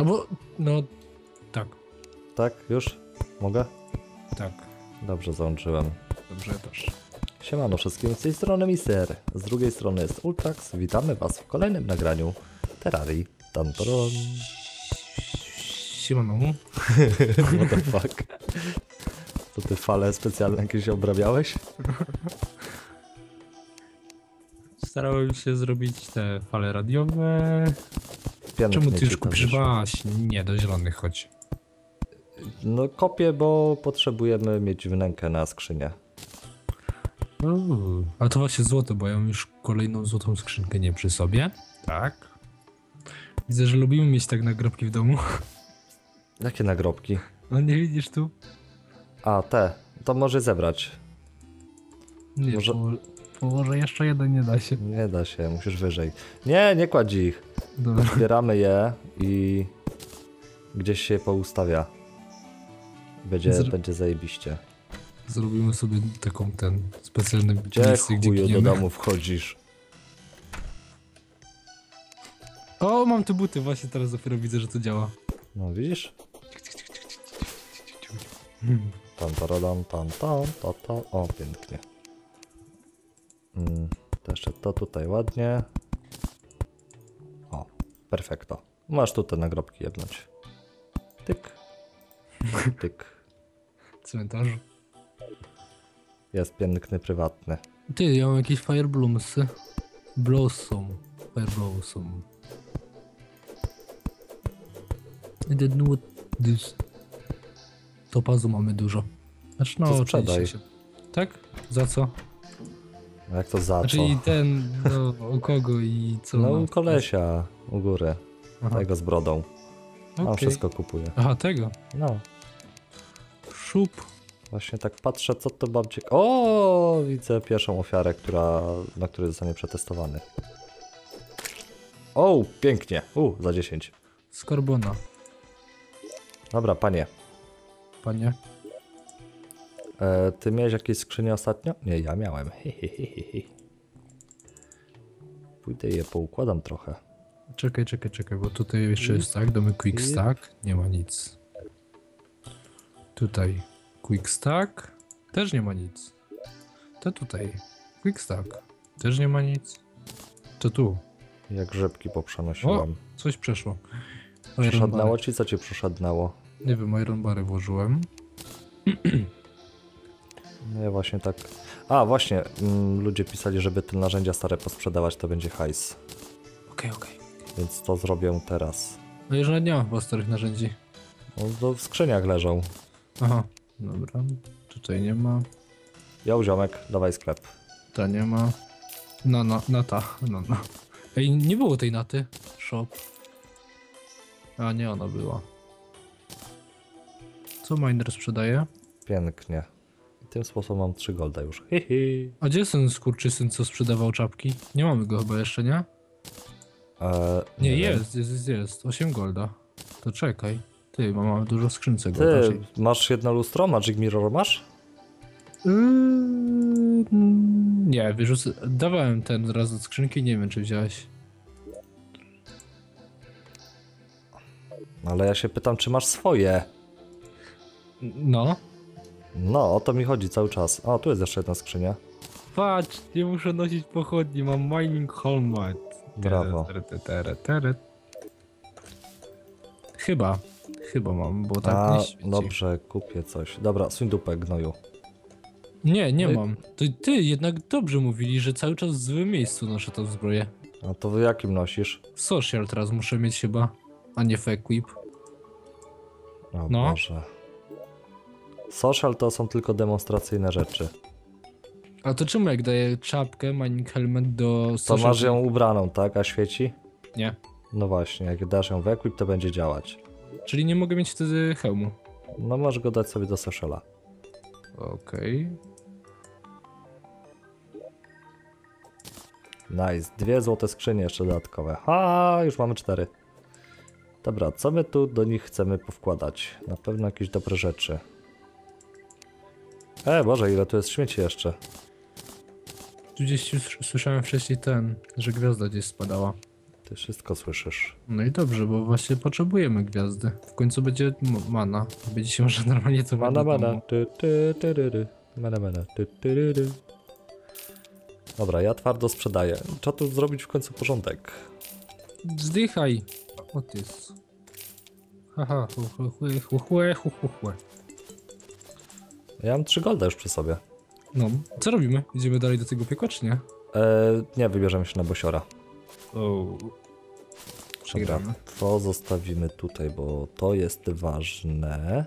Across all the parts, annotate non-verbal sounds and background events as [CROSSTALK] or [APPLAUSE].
No bo, no, tak, Tak, już? Mogę? tak. Dobrze, załączyłem. Dobrze, też. Siemano wszystkim, z tej strony Mister, z drugiej strony jest Ultrax. Witamy was w kolejnym nagraniu Terrarii Tantoron. Siemano. [LAUGHS] What the fuck? To ty fale specjalne jakieś obrabiałeś? Starałem się zrobić te fale radiowe. Pięknie Czemu ty już kupisz właśnie? Nie, do zielonych chodź. No kopię, bo potrzebujemy mieć wnękę na skrzynię. Uuu, A to właśnie złoto, bo ja mam już kolejną złotą skrzynkę nie przy sobie. Tak. Widzę, że lubimy mieć tak nagrobki w domu. [LAUGHS] Jakie nagrobki? No nie widzisz tu? A, te. To może zebrać. Nie, Może- Może... położę jeszcze jeden, nie da się. Nie da się, musisz wyżej. Nie, nie kładź ich. Dobra. Zbieramy je i gdzieś się poustawia. Będzie, Zr- będzie zajebiście. Zrobimy sobie taką ten specjalny Gdzie miejsce, gdzie do domu wchodzisz? O, mam tu buty, właśnie teraz dopiero widzę, że to działa. No widzisz? Tam, taradam, tam, tam, ta, ta. O, pięknie. Mm, to jeszcze to tutaj ładnie. O, perfekto. Masz tu te nagrobki jebnąć. Tyk. [LAUGHS] Tyk. Cmentarz. Jest piękny, prywatny. Ty, ja mam jakieś Fire Bloomsy. Blossom. Fire Blossom. I know what this. Topazu mamy dużo. Znaczy no, To sprzedaj. Się... Tak? Za co? Jak to za Znaczy co? i ten, no, u kogo i co? No u kolesia, u góry. Aha, Tego z brodą. On okej. wszystko kupuje. Aha, tego. No, Szup. właśnie tak patrzę, co to babcie... O, widzę pierwszą ofiarę, która, na której zostanie przetestowany. O, pięknie. U, za 10. Skorbona. Dobra, panie. Panie. E, ty miałeś jakieś skrzynie ostatnio? Nie, ja miałem. Pójdę je poukładam trochę. Czekaj, czekaj, czekaj, bo tutaj jeszcze jest tak, domy quick stack, nie ma nic. Tutaj quick stack, też nie ma nic. To tutaj quick stack, też nie ma nic. To tu, Jak grzybki poprzenosiłem. coś przeszło. Iron Przeszadnało ci? Co ci przeszadnało? Nie wiem, iron bary włożyłem. [CLEARS THROAT] No ja właśnie tak... A, właśnie, mm, ludzie pisali, żeby te narzędzia stare posprzedawać, to będzie hajs. Okej, okej. Więc to zrobię teraz. No już nie ma chyba starych narzędzi. No, to w skrzyniach leżą. Aha, dobra. Tutaj nie ma, Ja ziomek, dawaj sklep. ta nie ma. No, no, no ta, no, no. Ej, nie było tej naty. Shop. A nie, ona była. Co miner sprzedaje? Pięknie. Tym sposobem mam 3 golda już. Hihi. A gdzie jest ten skurczysyn, co sprzedawał czapki? Nie mamy go chyba jeszcze, nie? Eee, Nie, wiem. jest, jest, jest, jest. 8 golda. To czekaj. Ty, bo mamy dużo skrzynce golda. Ty, masz jedno lustro? Magic Mirror masz? Yy, nie, wyrzucę. Dawałem ten raz do skrzynki, nie wiem czy wziąłeś. Ale ja się pytam, czy masz swoje? No. No, o to mi chodzi cały czas. O, tu jest jeszcze jedna skrzynia. Patrz, nie muszę nosić pochodni, mam mining helmet. Brawo. Chyba, chyba mam, bo tak A, nie świeci. dobrze, kupię coś. Dobra, suń dupę, gnoju. Nie, nie No i- mam. To ty jednak dobrze mówili, że cały czas w złym miejscu noszę tą zbroję. A to w jakim nosisz? Social teraz muszę mieć chyba, a nie w equip. O No. Boże. Social to są tylko demonstracyjne rzeczy. A to czemu jak daję czapkę, mining helmet do To social... masz ją ubraną, tak? A świeci? Nie. No właśnie, jak dasz ją w equip, to będzie działać. Czyli nie mogę mieć wtedy hełmu. No możesz go dać sobie do sociala. Okej. Nice. Dwie złote skrzynie jeszcze dodatkowe. Ha, już mamy cztery. Dobra, co my tu do nich chcemy powkładać? Na pewno jakieś dobre rzeczy. E, Boże, ile tu jest śmieci jeszcze. Tu gdzieś już słyszałem wcześniej ten, że gwiazda gdzieś spadała. Ty wszystko słyszysz. No i dobrze, bo właśnie potrzebujemy gwiazdy. W końcu będzie mana. Będzie się może normalnie to Mana, mana. Ty, ty, ty, ty, ty. Mana, mana. Ty, ty, ty, ty. Dobra, ja twardo sprzedaję. Trzeba tu zrobić w końcu porządek. Zdychaj! O ty jest. Haha, hu, hu, hu, hu, hu, hu, hu, hu. Ja mam 3 golda już przy sobie. No, co robimy? Idziemy dalej do tego piekła, czy nie? E, nie, wybierzemy się na bosiora. O. Dobra, to zostawimy tutaj, bo to jest ważne.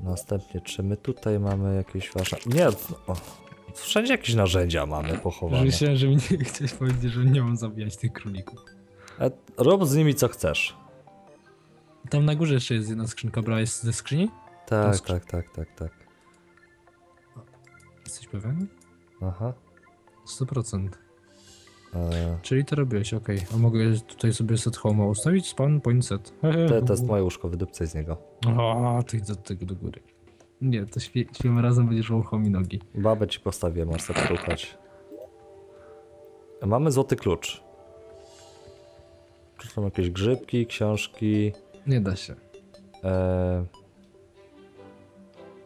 Następnie, czy my tutaj mamy jakieś ważne... Nie, o, wszędzie jakieś narzędzia mamy pochowane. Myślałem, że mi nie [LAUGHS] chciałeś powiedzieć, że nie mam zabijać tych królików. E, rób z nimi co chcesz. Tam na górze jeszcze jest jedna skrzynka, brałeś ze skrzyni? Tak, skrzy- tak, tak, tak, tak. Jesteś pewien? Aha. 100%. E, Czyli to robiłeś, okej. A mogę tutaj sobie set home ustawić? Spawn point set. [LAUGHS] to, to jest moje łóżko, wydupcaj z niego. O, ty do tego do góry. Nie, to śpie, śpimy razem, będziesz wąchał mi nogi. Babę ci postawię, masz sobie szukać. Mamy złoty klucz. Tu są jakieś grzybki, książki. Nie da się. E...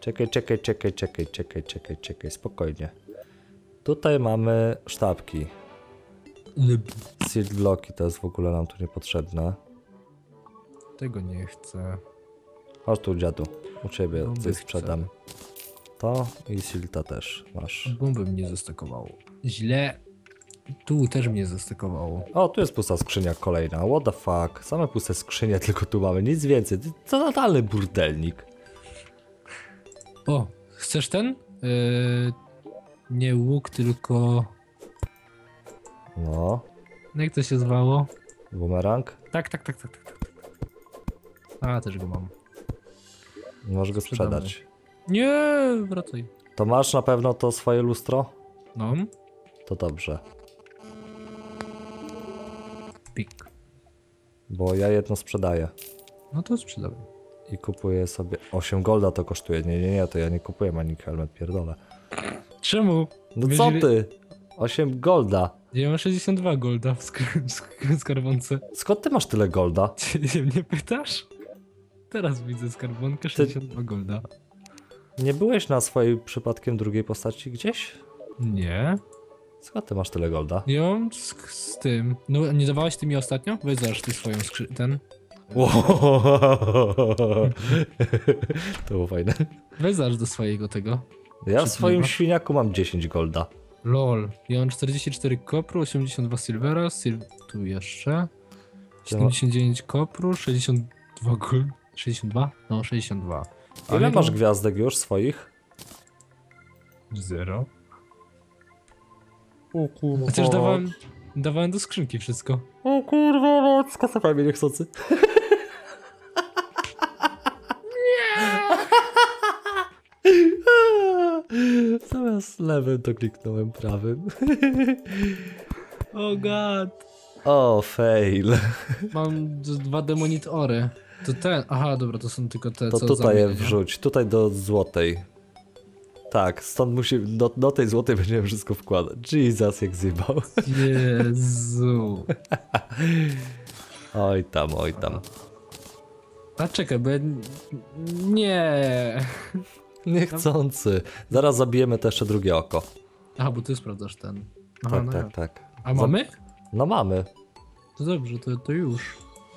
Czekaj, czekaj, czekaj, czekaj, czekaj, czekaj, czekaj, spokojnie. Tutaj mamy sztabki. Sealed blocki to jest w ogóle nam tu niepotrzebne. Tego nie chcę. Chodź tu dziadu, u ciebie No, coś sprzedam. To i Silta też masz. Bomby mnie zestakowało. Źle. Tu też mnie zestakowało. O, tu jest pusta skrzynia kolejna. What the fuck? Same puste skrzynie [LAUGHS] tylko tu mamy, nic więcej. To totalny burdelnik. O, chcesz ten? Yy, nie łuk, tylko... No, Jak to się zwało? bumerang. Tak, tak, tak, tak, tak. tak. A, też go mam. Możesz go Sprzedamy. sprzedać. Nie, wracaj. To masz na pewno to swoje lustro? No, To dobrze. pik. Bo ja jedno sprzedaję. No to sprzedawaj. I kupuję sobie 8 golda to kosztuje. Nie, nie, nie, to ja nie kupuję Manik Helmet, pierdolę. Czemu? No Wiesz, co ty? 8 golda. Ja mam 62 golda w sk- sk- skarbonce. Skąd ty masz tyle golda? [LAUGHS] Ty się mnie pytasz? Teraz widzę skarbonkę 62 golda. Nie byłeś na swojej przypadkiem drugiej postaci gdzieś? Nie. Skąd ty masz tyle golda? Ja mam z, z tym. No, nie dawałeś ty mi ostatnio? Weź ty swoją skrzy... ten. [LAUGHS] to było fajne. Weź zaraz do swojego tego. Ja w swoim świniaku mam 10 golda. LOL. Ja mam 44 kopru, 82 silvera, sil... tu jeszcze. 79 kopru, 62 gold. 62? No, 62. Ile Ale masz gwiazdek już swoich? Zero. O kurwa. Chociaż dawałem, dawałem do skrzynki wszystko. O kurwa, no, skasowałem mnie niechcący. [LAUGHS] Nie! Zamiast lewym to kliknąłem prawym. [LAUGHS] Oh god. O, fail. [LAUGHS] Mam dwa demonitory. To ten. Aha, dobra, to są tylko te, To co tutaj je wrzuć, tutaj do złotej. Tak, stąd musi, do, do tej złotej będziemy wszystko wkładać. Jesus, jak zjebał. Jezu. [LAUGHS] Oj tam, oj tam. A czekaj, bo ja... Nie. [LAUGHS] Niechcący. Zaraz zabijemy to jeszcze drugie oko. Aha, bo ty sprawdzasz ten. Aha, Tak, no tak, ja. tak. A mamy? No mamy. To dobrze, to, to już.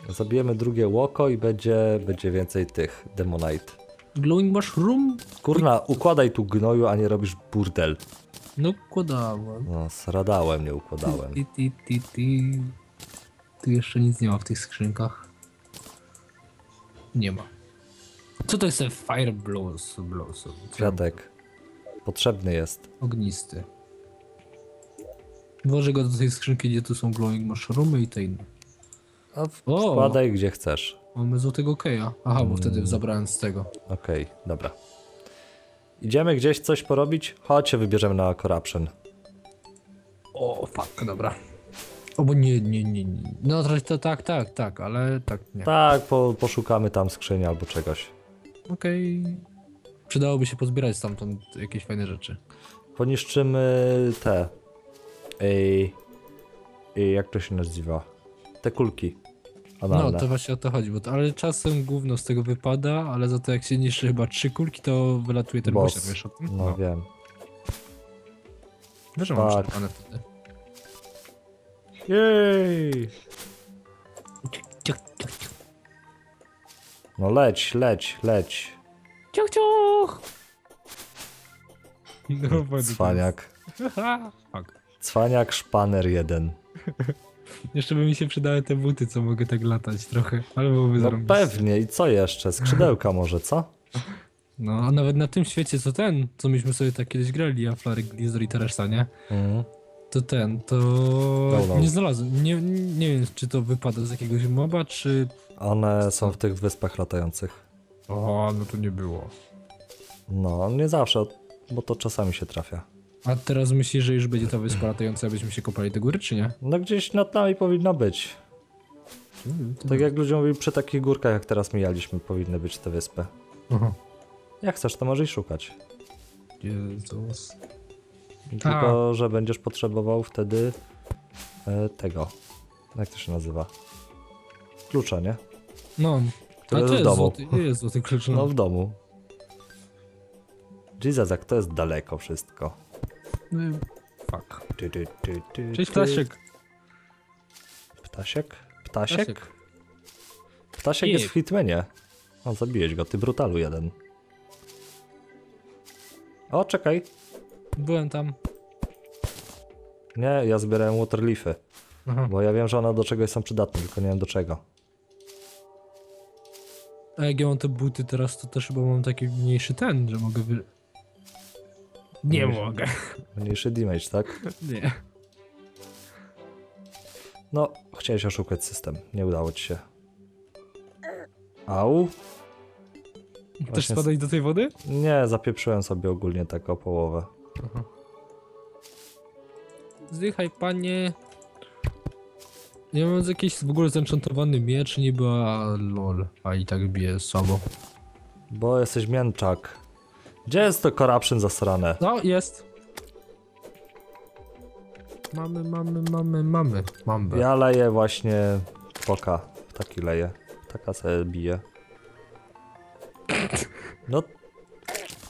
Zabijemy drugie łoko i będzie, będzie więcej tych demonite. Glowing mushroom? Kurna, układaj tu gnoju, a nie robisz burdel. No, układałem. No, sradałem, nie układałem. Ti, ti, ti, ti. Tu jeszcze nic nie ma w tych skrzynkach. Nie ma. Co to jest Fire Blows? blows Kwiatek. Potrzebny jest. Ognisty. Włożę go do tej skrzynki, gdzie tu są glowing mushroomy i te inne. A wkładaj gdzie chcesz. Mamy złotego keja. Aha, bo wtedy zabrałem z tego. Okej, dobra. Idziemy gdzieś coś porobić? Chodźcie, wybierzemy na corruption. O, fuck, dobra. O, bo nie, nie, nie, nie. No to, to tak, tak, tak, ale tak nie. Tak, po, poszukamy tam skrzyni albo czegoś. Okej. Przydałoby się pozbierać stamtąd jakieś fajne rzeczy. Poniszczymy te. Ej, ej, jak to się nazywa? te kulki. No, Analne. to właśnie o to chodzi, bo to, ale czasem gówno z tego wypada, ale za to jak się niszczy chyba trzy kulki, to wylatuje ten Boss. wiesz o tym? No wiem. Wiesz, że mam tak. wtedy. Jej! No leć, leć, leć. Ciuch, ciuch! No, Cwaniak. [LAUGHS] Fuck. Cwaniak szpaner jeden. [LAUGHS] Jeszcze by mi się przydały te buty, co mogę tak latać trochę, ale byłoby No zarąbiste. pewnie. I co jeszcze? Skrzydełka [LAUGHS] może, co? No, a nawet na tym świecie, co ten, co myśmy sobie tak kiedyś grali, Aflary, Glizzor i Teresa, nie? Mhm. To ten, to no. nie znalazłem, nie, nie wiem, czy to wypada z jakiegoś moba, czy... One są w tych wyspach latających. O, no to nie było. No, nie zawsze, bo to czasami się trafia. A teraz myślisz, że już będzie ta wyspa latająca, abyśmy się kopali do góry, czy nie? No gdzieś nad nami powinno być. Tak jak ludzie mówili, przy takich górkach, jak teraz mijaliśmy, powinny być te wyspy. Aha. Jak chcesz, to możesz szukać. Jezus. Tylko, że będziesz potrzebował wtedy e, tego. Jak to się nazywa? Klucza, nie? No, To a jest w domu. złoty, jest złoty klucz, No no. w domu. Jesus, jak to jest daleko wszystko. no. Fuck. Ty, ty, ty, ty, Cześć. Ptasiek. Ptasiek? Ptasiek? Ptasiek. Ptasiek jest w Hitmanie. O, zabiłeś go, ty brutalu jeden. O, czekaj. Byłem tam. Nie, ja zbierałem waterleafy, Aha. bo ja wiem, że one do czegoś są przydatne, tylko nie wiem do czego. A jak ja mam te buty teraz, to też chyba mam taki mniejszy ten, że mogę wy... Nie Mniejszy. mogę. Mniejszy damage, tak? [LAUGHS] Nie. No, chciałeś oszukać system, nie udało ci się. Au? Też Właśnie spadać do tej wody? Nie, zapieprzyłem sobie ogólnie tak o połowę. Aha. Zdychaj, panie. Ja mam jakiś w ogóle zenchantowany miecz, niby, a lol. A i tak bije słabo. Bo jesteś mięczak. Gdzie jest to corruption zasrane? No, jest. Mamy, mamy, mamy, mamy. Mamy. Ja leję właśnie poka. Taki leję. Taka sobie bije. No.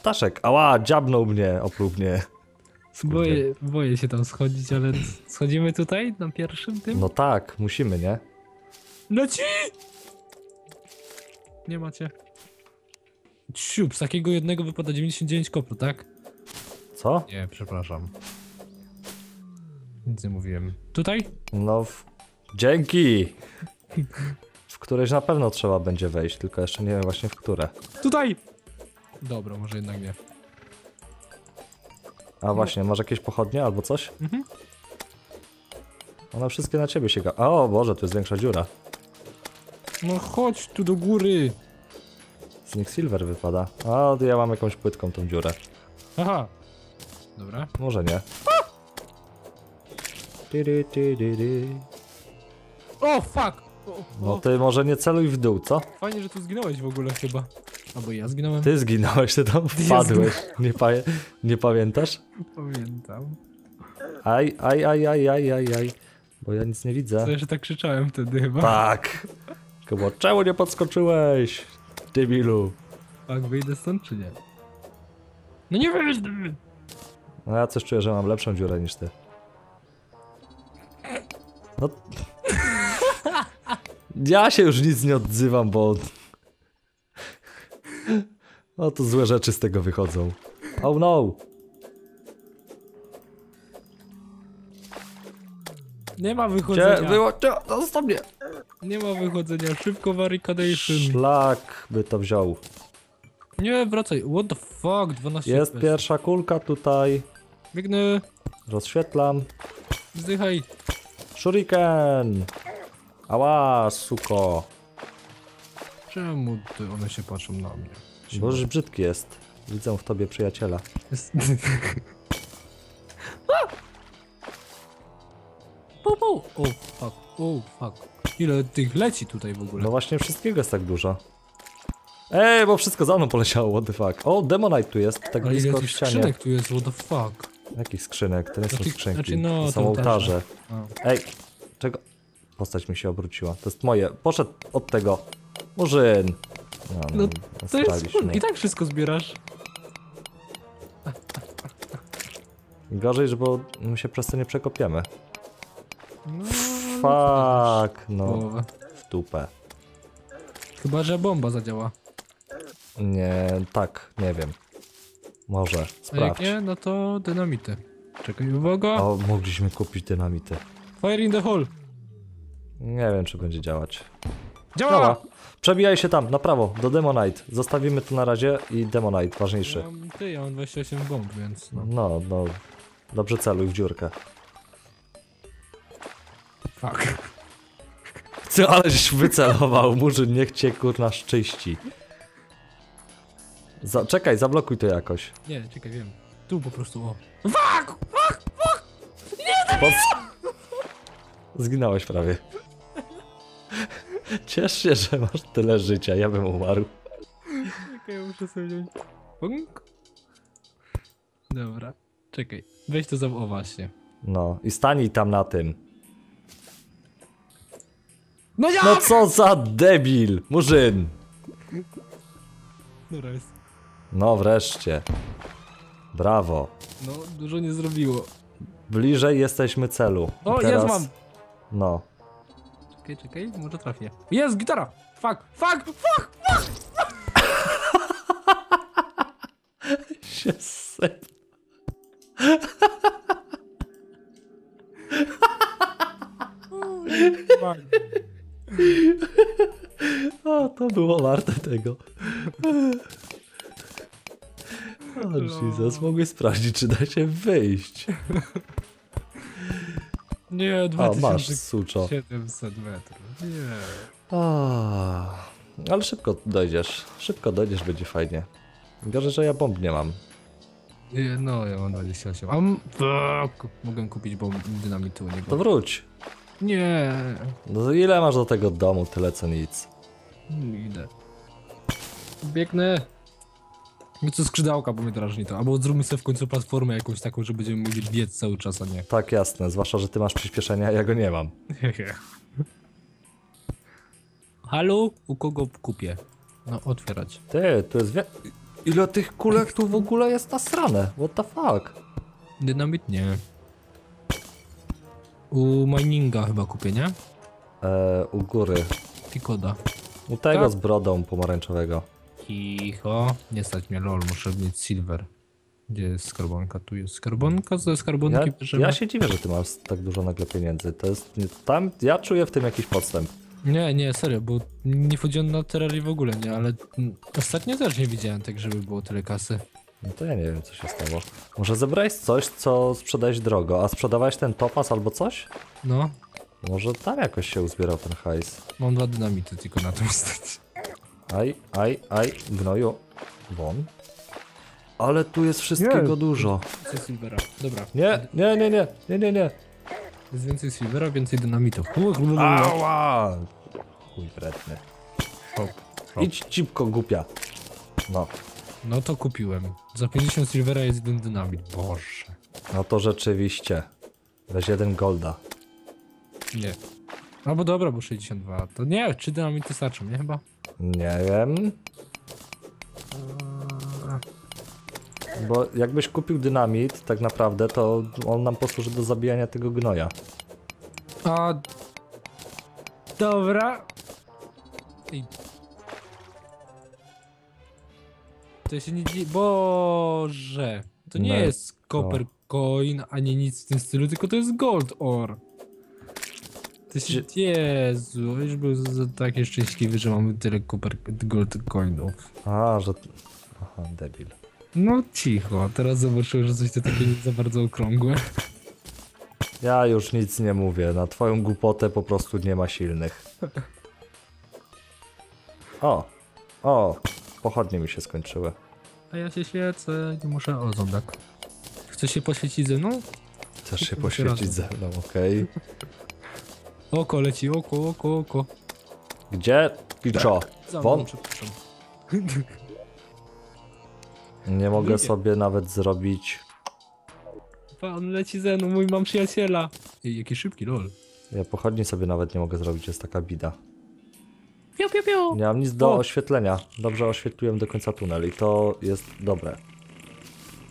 Ptaszek, ała, dziabnął mnie. Skurwiel. Boję, boję się tam schodzić, ale schodzimy tutaj na pierwszym tym? No tak, musimy, nie? Leci! Nie macie. Siup, z takiego jednego wypada 99 kopru, tak? Co? Nie, przepraszam. Nic nie mówiłem. Tutaj? No, w... dzięki! W któreś na pewno trzeba będzie wejść, tylko jeszcze nie wiem właśnie w które. Tutaj! Dobra, może jednak nie. A właśnie, masz jakieś pochodnie albo coś? Mhm. One wszystkie na ciebie sięga. O Boże, tu jest większa dziura. No chodź tu do góry! Z nich silver wypada. A, to ja mam jakąś płytką tą dziurę. Aha. Dobra. Może nie. Tyry, tyry, tyry. O, fuck! O, No ty może nie celuj w dół, co? Fajnie, że tu zginąłeś w ogóle chyba. Albo ja zginąłem. Ty zginąłeś, ty tam wpadłeś. Nie, pa nie pamiętasz? Pamiętam. Aj, aj, aj, aj, aj, aj, aj. Bo ja nic nie widzę. To jeszcze tak krzyczałem wtedy chyba. Tak. Tylko było, czemu nie podskoczyłeś? Debilu. Tak, wyjdę stąd czy nie? No nie wyjdę! No ja coś czuję, że mam lepszą dziurę niż ty. No. [LAUGHS] Ja się już nic nie odzywam, bo... No to złe rzeczy z tego wychodzą. Oh no! Nie ma Gdzie wychodzenia. było? Gdzie? Zostaw mnie! Nie ma wychodzenia. Szybko barricadation. Szlak by to wziął. Nie, wracaj. What the fuck? 12 Jest FPS. pierwsza kulka tutaj. Biegnę. Rozświetlam. Zdychaj. Shuriken! Ała, suko. Czemu ty, one się patrzą na mnie? Się Bo już brzydki jest. Widzę w tobie przyjaciela. [LAUGHS] Pu. O fuck, o fuck. Ile tych leci tutaj w ogóle? No właśnie wszystkiego jest tak dużo. Ej, bo wszystko za mną poleciało, what the fuck. O, Demonite tu jest, tak ile blisko w tych ścianie. skrzynek tu jest, what the fuck? Jakich skrzynek? To nie są Znaczy- skrzynki, znaczy no, to są to ołtarze. A. Ej, czego? postać mi się obróciła. To jest moje. Poszedł od tego. Murzyn. No, no, No, To jest dostaliśmy. I tak wszystko zbierasz. Gorzej, że bo my się przez to nie przekopiemy. No, Fuck, no, połowę. w dupę. Chyba, że bomba zadziała. Nie, tak, nie wiem. Może, A jak sprawdź. nie, no to dynamity. Czekaj, uwaga. O, mogliśmy kupić dynamity. Fire in the hole. Nie wiem, czy będzie działać. Działa! Dobra, przebijaj się tam, na prawo, do Demonite. Zostawimy to na razie i Demonite, Ja ważniejszy. mam, ty, ja mam 28 bomb, więc no. No, no, dobrze celuj w dziurkę. Fuck. Co, aleś wycelował, Murzyn, niech cię kurna szczyści. Za, czekaj, zablokuj to jakoś. Nie, czekaj, wiem. Tu po prostu, o. Pod... Zginąłeś prawie. Ciesz się, że masz tyle życia, ja bym umarł. Czekaj, ja muszę sobie wziąć. Punk. Dobra, czekaj. Weź to za... O, właśnie. No, i stań tam na tym. No ja! No co za debil, Murzyn. Dobra jest. No wreszcie. Brawo. No, dużo nie zrobiło. Bliżej jesteśmy celu. O, jest, mam! No. Czekaj, czekaj, może trafię. Jest, gitara! Fuck, fuck, fuck! [LAUGHS] Się fuck. [LAUGHS] O, to było warte tego. O, Jesus, mogłeś sprawdzić, czy da się wyjść. Nie, O, masz, suczo. 2700 metrów. Nie. O, ale szybko dojdziesz. Szybko dojdziesz, będzie fajnie. Gorzej, że ja bomb nie mam. Nie, No, ja mam 28. A m-. Mogę kupić bomb dynamitu, nie To wróć. Nie. No ile masz do tego domu? Tyle co nic. Idę. Biegnę. Co skrzydełka, bo mnie drażni to. Albo zróbmy sobie w końcu platformę jakąś taką, że będziemy mogli biec cały czas, a nie. Tak, jasne. Zwłaszcza, że ty masz przyspieszenie, a ja go nie mam. [LAUGHS] Halo? U kogo kupię? No, otwierać. Ty, tu jest wie... Ile tych kulek tu w ogóle jest nasrane? What the fuck? Dynamit nie. U mininga chyba kupię, nie? E, u góry. Tikoda. U tego Tak. z brodą pomarańczowego. Cicho. Nie stać mnie, lol, muszę mieć silver. Gdzie jest skarbonka? Tu jest skarbonka, ze skarbonki Ja, bierzemy. ja się dziwię, że ty masz tak dużo nagle pieniędzy. To jest... Tam... Ja czuję w tym jakiś podstęp. Nie, nie, serio, bo nie wchodziłem na Terrarii w ogóle, nie, ale ostatnio też nie widziałem tak, żeby było tyle kasy. No to ja nie wiem, co się stało. Może zebrałeś coś, co sprzedałeś drogo, a sprzedawałeś ten topas albo coś? No, Może tam jakoś się uzbierał ten hajs. mam dwa dynamity tylko na tym [LAUGHS] stać. Aj, aj, aj, gnoju. Won. Ale tu jest wszystkiego Nie. dużo. Więcej silvera, dobra. Nie, nie, nie, nie, nie, nie, nie. Jest więcej silvera, więcej dynamitów. Ała! Chuj wredny. Hop. Idź cipko głupia. No, No to kupiłem. Za 50 silvera jest jeden dynamit. Boże. no to rzeczywiście. Weź jeden golda. Nie. Albo dobra, bo 62. To nie, czy dynamity starczą, nie chyba? Nie wiem. Bo jakbyś kupił dynamit, tak naprawdę, to on nam posłuży do zabijania tego gnoja. A... Dobra. Ej. To się nie dzieje... Boże. To nie No, jest copper coin, ani nic w tym stylu, tylko to jest gold ore. To się... Jezu, już był taki szczęśliwy, że mamy tyle copper gold coinów. A, że... Aha, debil. No cicho, teraz zobaczyłem, że coś to takie nie za bardzo okrągłe. Ja już nic nie mówię, na twoją głupotę po prostu nie ma silnych. O, o, pochodnie mi się skończyły. A ja się świecę, nie muszę... O, zombak. Chcesz się poświecić ze mną? Chcesz się poświecić ze mną, okej? Oko leci, oko, oko, oko. Gdzie? I co? Za Won? przepraszam. [LAUGHS] Nie mogę sobie nawet zrobić... Pan leci ze mną, mój mam przyjaciela. Ej, jaki szybki, lol. Ja pochodni sobie nawet nie mogę zrobić, jest taka bida. Piu, piu, piu. Nie mam nic do O. oświetlenia. Dobrze oświetliłem do końca tunel i to jest dobre.